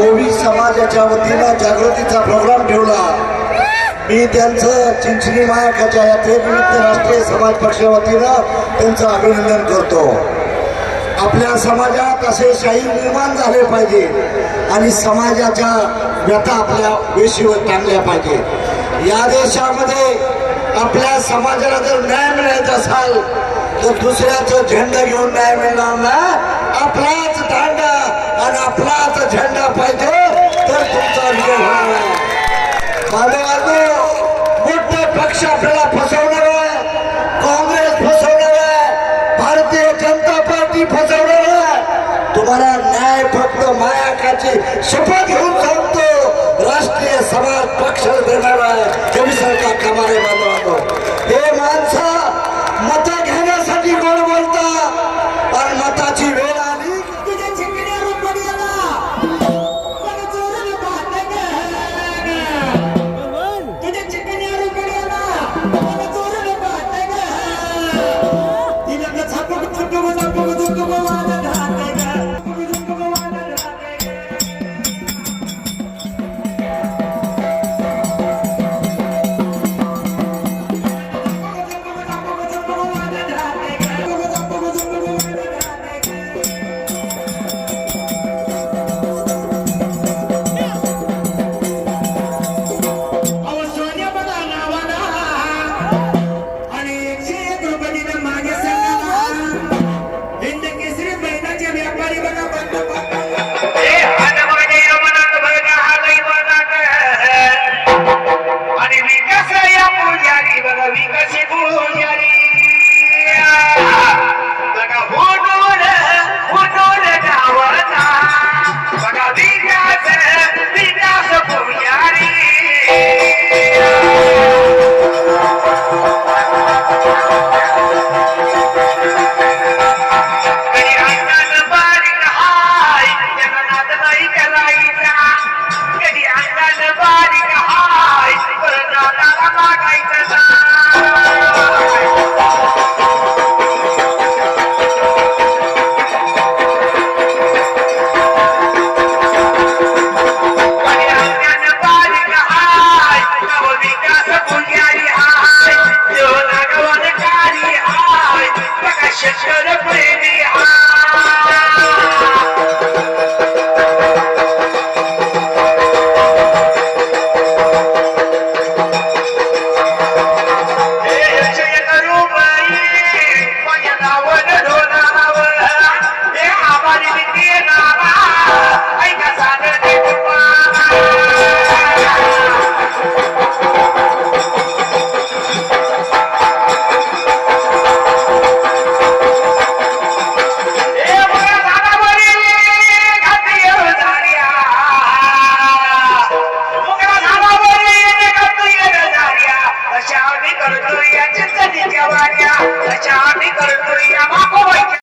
ओवी समाजाच्या वतीनं जागृतीचा प्रोग्राम ठेवला. मी त्यांचं चिंचणी मायाकाच्या यात्रेनिमित्त राष्ट्रीय समाज पक्षा वतीनं त्यांचं अभिनंदन करतो. आपल्या समाजात असे शाही निर्माण झाले पाहिजे आणि समाजाच्या व्यथा आपल्या वेशीवर टांगल्या पाहिजे. या देशामध्ये आपल्या समाजाला जर न्याय मिळायचा असाल तर दुसऱ्याचं झेंडा घेऊन न्याय मिळणार नाही. आपल्याला फसवणार आहे. काँग्रेस फसवणार आहे. भारतीय जनता पार्टी फसवणार आहे. तुम्हाला न्याय फक्त मायाकाची शपथ घेऊन सांगतो. राष्ट्रीय समाज पक्ष देणार आहे. हे माणसं